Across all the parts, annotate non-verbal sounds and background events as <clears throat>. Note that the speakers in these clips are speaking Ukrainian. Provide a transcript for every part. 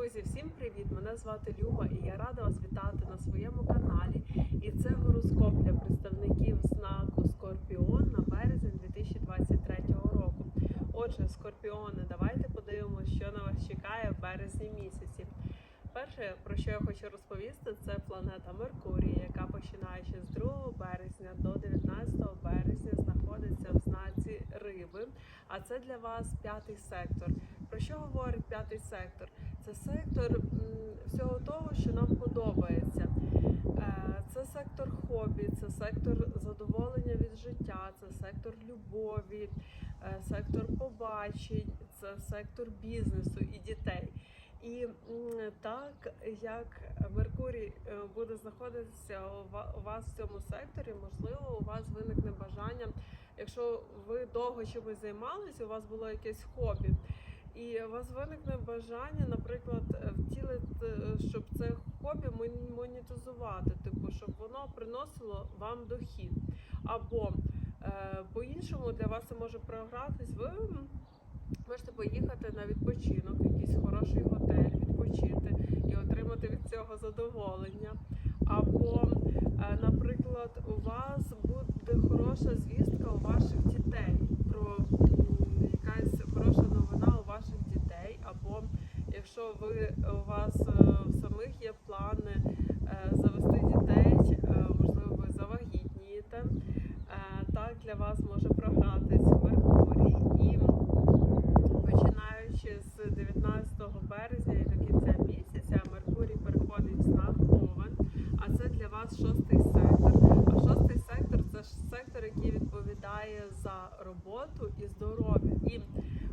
Друзі, всім привіт! Мене звати Люба і я рада вас вітати на своєму каналі. І це гороскоп для представників знаку Скорпіон на березень 2023 року. Отже, скорпіони, давайте подивимося, що на вас чекає в березні місяці. Перше, про що я хочу розповісти, це планета Меркурій, яка починаючи з 2 березня до 19 березня знаходиться в знаці Риби. А це для вас п'ятий сектор. Про що говорить п'ятий сектор? Це сектор всього того, що нам подобається. Е, Це сектор хобі, це сектор задоволення від життя, це сектор любові, е, сектор побачень, це сектор бізнесу і дітей. І так як Меркурій е, буде знаходитися у вас в цьому секторі, можливо, у вас виникне бажання, якщо ви довго чимось займалися, у вас було якесь хобі. І у вас виникне бажання, наприклад, е, втілити, е, щоб це хобі мон- монетизувати, типу, щоб воно приносило вам дохід. Або е, по-іншому для вас це може програтись. Ви можете поїхати на відпочинок, якийсь хороший готель, відпочити і отримати від цього задоволення. Або, наприклад, у вас буде хороша звістка у ваших дітей про м, якась хороша новина у ваших дітей, або якщо ви у вас е, в самих є плани е, завести дітей, е, можливо, ви завагітнієте. Так для вас може програтись Меркурій і починаючи з 19 березня і до кінця місяця Меркурій переходить в знак Овен, а це для вас шостий сектор. Сектор який відповідає за роботу і здоров'я. І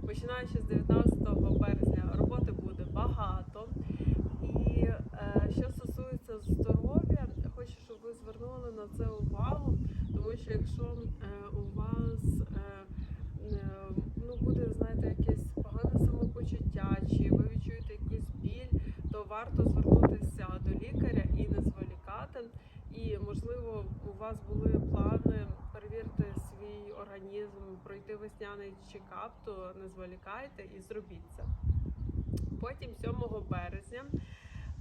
починаючи з 19 березня роботи буде багато. І е, що стосується здоров'я, хочу, щоб ви звернули на це увагу, тому що якщо е, у вас е, е, ну, буде, знаєте, якесь погане самопочуття, чи ви відчуєте якусь біль, то варто звернутися до лікаря і не зволікати. І можливо, у вас були плани організм, пройти весняний чекап, то не зволікайте і зробіть це. Потім 7 березня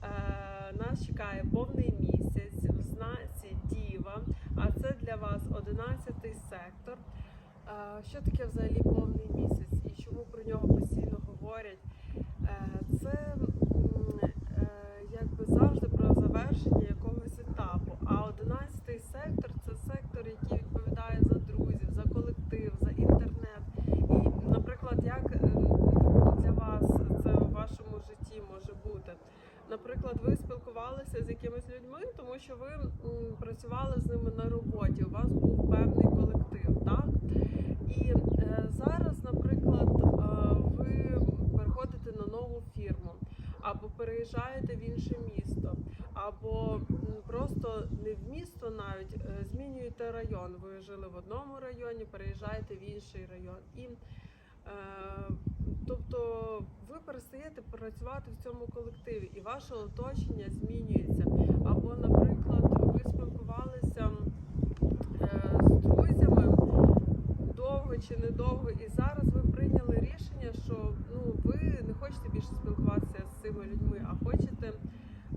е, нас чекає повний місяць в знаці Діва, а це для вас 11 сектор. Е, Що таке взагалі повний місяць і чому про нього постійно говорять? Е, Це якби завжди про завершення якогось етапу. А 11 сектор це сектор, який відповідає за друзів, за колектив, за інтернет. І, наприклад, як е, для вас це в вашому житті може бути? Наприклад, ви спілкувалися з якимись людьми, тому що ви працювали з ними на роботі. У вас був певний колектив, так? І е, зараз, наприклад, е, ви переходите на нову фірму, або переїжджаєте в інше місто, або просто не в місто навіть е, змінюєте район. Ви жили в одному районі, переїжджаєте в інший район. І тобто ви перестаєте працювати в цьому колективі, і ваше оточення змінюється. Або, наприклад, ви спілкувалися е, з друзями довго чи недовго, і зараз ви прийняли рішення, що ну ви не хочете більше спілкуватися з цими людьми, а хочете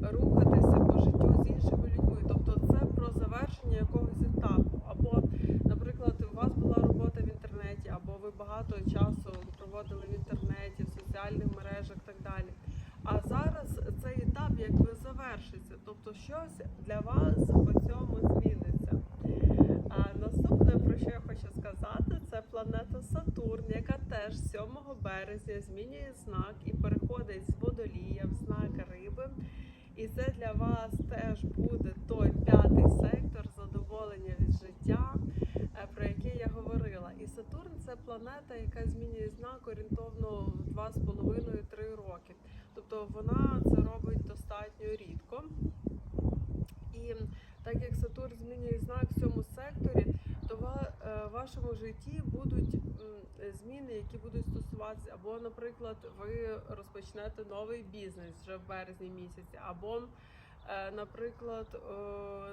рухатися по життю з іншими людьми. Тобто це про завершення якогось етапу. Або, наприклад, у вас була робота в інтернеті, або ви багато часу проводили в інтернеті, в соціальних мережах і так далі. А зараз цей етап якби завершиться. Тобто щось для вас по цьому зміниться. А наступне, про що я хочу сказати, це планета Сатурн, яка теж 7 березня змінює знак і переходить з водолія в знак риби. І це для вас теж буде той п'ятий сектор задоволення від життя, е, про який я говорила. І Сатурн це планета, яка змінює знак орієнтовно в 2,5-3 роки.Тобто вона це робить достатньо рідко. І так як Сатурн змінює знак в цьому секторі, то ва- е, в вашому житті будуть м, зміни, які будуть стосуватися, або, наприклад, ви розпочнете новий бізнес вже в березні місяці, або, е, наприклад,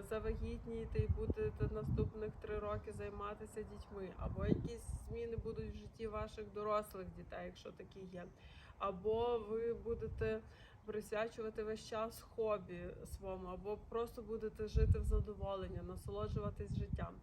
завагітнієте і будете наступних три роки займатися дітьми, або якісь зміни будуть в житті ваших дорослих дітей, якщо такі є, або ви будете присвячувати весь час хобі своєму, або просто будете жити в задоволення, насолоджуватись життям.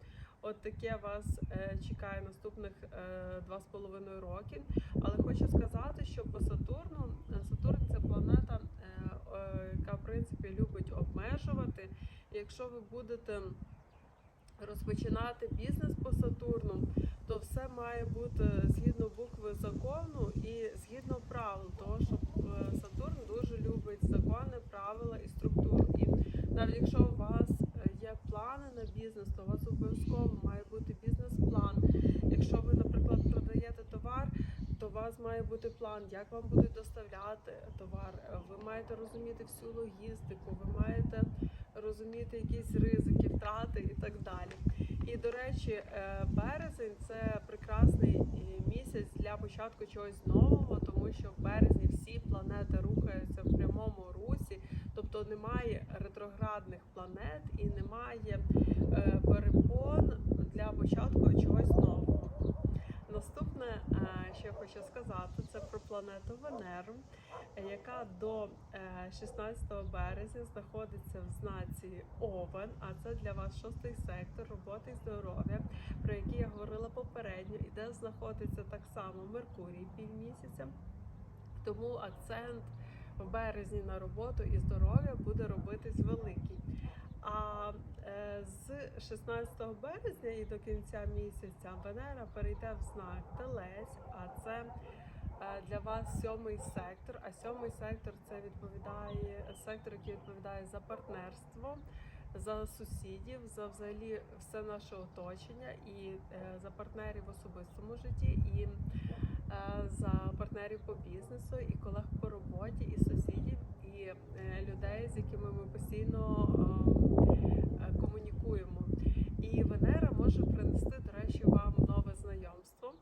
От таке вас е, чекає наступних е, два з половиною роки. Але хочу сказати, що по Сатурну е, Сатурн це планета, е, е, яка в принципі любить обмежувати. Якщо ви будете розпочинати бізнес по Сатурну, то все має бути згідно букви закону і згідно правил, того що е, Сатурн дуже любить закони, правила і структуру. І навіть якщо у вас е, є плани на бізнес, то у вас обов'язково має бути бізнес-план. Якщо ви, наприклад, продаєте товар, то у вас має план, як вам будуть доставляти товар. Ви маєте розуміти всю логістику, ви маєте розуміти якісь ризики, втрати і так далі. І до речі, е, березень це прекрасний е, місяць для початку чогось нового, тому що в березні всі планети рухаються в прямому русі, тобто немає ретроградних планет і немає е, перепон для початку чогось нового. Наступне, що я хочу сказати, це про планету Венеру, е, яка до е, 16 березня знаходиться в знаці Овен, а це для вас шостий сектор роботи і здоров'я, про який я говорила попередньо, і де знаходиться так само Меркурій півмісяця. Тому акцент в березні на роботу і здоров'я буде робитись великий. А е, з 16 березня і до кінця місяця Венера перейде в знак Телець, а це е, для вас сьомий сектор. А сьомий сектор це відповідає сектор, який відповідає за партнерство, за сусідів, за взагалі все наше оточення і е, за партнерів в особистому житті, і е, за партнерів по бізнесу, і колег по роботі, і сусідів, і е, людей, з якими ми постійно е, е, комунікуємо. І Венера може принести, до речі, вам нове знайомство.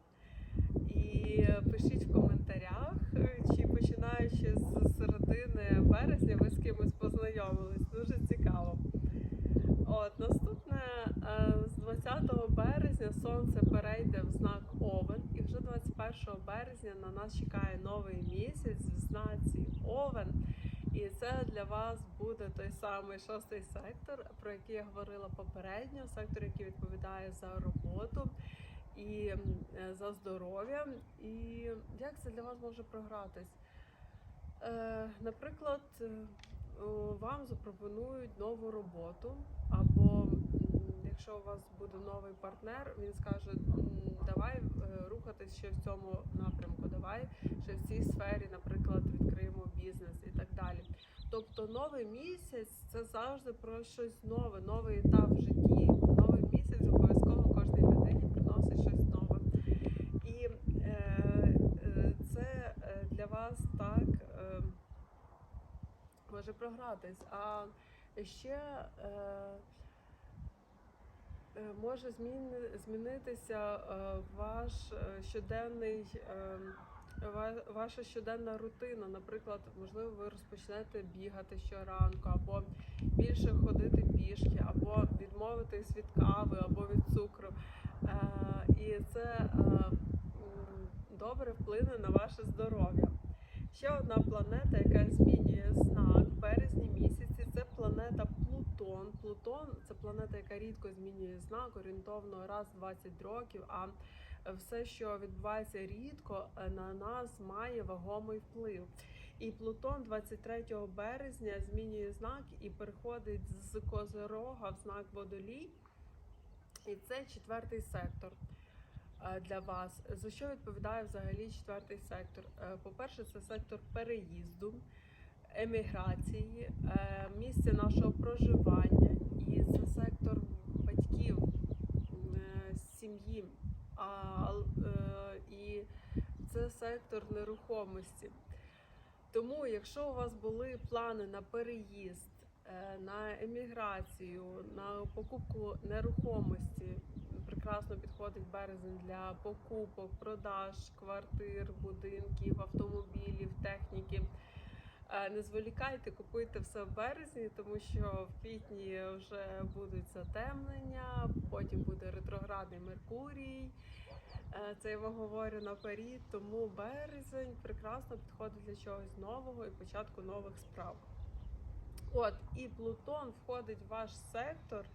І пишіть в коментарях, е, чи починаючи з середини березня ви з кимось познайомились. Дуже цікаво. От наступне е, з 20 березня сонце перейде в знак Овен, і вже 21 березня на нас чекає новий місяць в знаці Овен. І це для вас буде той самий шостий сектор, про який я говорила попередньо, сектор, який відповідає за роботу і е, за здоров'я. І як це для вас може програтись? Е, наприклад, е, вам запропонують нову роботу, або якщо у вас буде новий партнер, він скаже: давай ще в цьому напрямку, давай ще в цій сфері, наприклад, відкриємо бізнес і так далі. Тобто новий місяць це завжди про щось нове, новий етап в житті. Новий місяць обов'язково кожній людині приносить щось нове. І е, е, це е, для вас так е, може програтись. А ще е, може змінитися е, ваш е, щоденний. Е, Ваша щоденна рутина, наприклад, можливо, ви розпочнете бігати щоранку, або більше ходити пішки, або відмовитись від кави, або від цукру. Е, і це е, добре вплине на ваше здоров'я. Ще одна планета, яка змінює знак березні місяці, Плутон. Плутон це планета, яка рідко змінює знак, орієнтовно раз в 20 років. А все, що відбувається рідко, е, на нас має вагомий вплив. І Плутон 23 березня змінює знак і переходить з Козирога в знак Водолій. І це четвертий сектор е, для вас. За що відповідає взагалі четвертий сектор? Е, По-перше, це сектор переїзду, еміграції, е, місце нашого проживання, і це сектор батьків, е, сім'ї. А, е, і це сектор нерухомості. Тому, якщо у вас були плани на переїзд, на еміграцію, на покупку нерухомості, прекрасно підходить березень для покупок, продаж квартир, будинків, Не зволікайте, купуйте все в березні, тому що в квітні вже будуть затемнення, потім буде ретроградний Меркурій. Е, Це я вам говорю наперед, тому березень прекрасно підходить для чогось нового і початку нових справ. От і Плутон входить в ваш сектор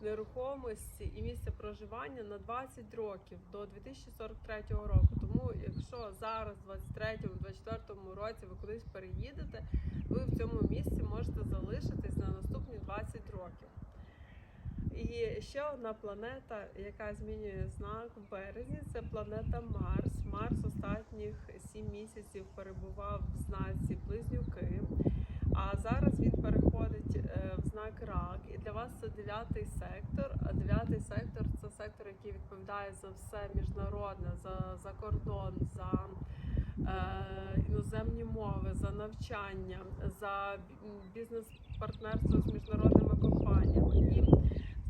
нерухомості і місце проживання на 20 років до 2043 року. Якщо зараз, в 23-24 році, ви кудись переїдете, ви в цьому місці можете залишитись на наступні 20 років. І ще одна планета, яка змінює знак в березні, це планета Марс. Марс останніх 7 місяців перебував в знаці Близнюки. А зараз він переходить е, в знак рак, і для вас це дев'ятий сектор. А дев'ятий сектор це сектор, який відповідає за все міжнародне, за, за кордон, за е, іноземні мови, за навчання, за бізнес-партнерство з міжнародними компаніями. І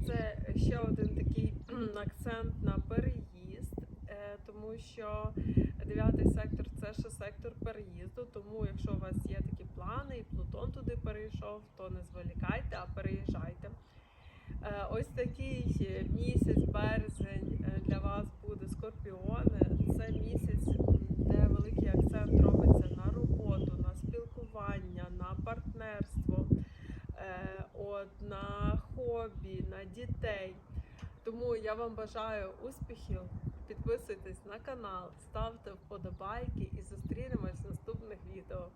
це ще один такий <clears throat> акцент на переїзд, е, тому що дев'ятий сектор це ще сектор переїзду. Тому, якщо у вас є такі плани, і Плутон туди перейшов, то не зволікайте, а переїжджайте. Е, Ось такий е, місяць, березень е, для вас буде скорпіони. Це місяць, де великий акцент робиться на роботу, на спілкування, на партнерство, от, на хобі, на дітей. Тому я вам бажаю успіхів. Підписуйтесь на канал, ставте вподобайки і зустрінемось в наступних відео.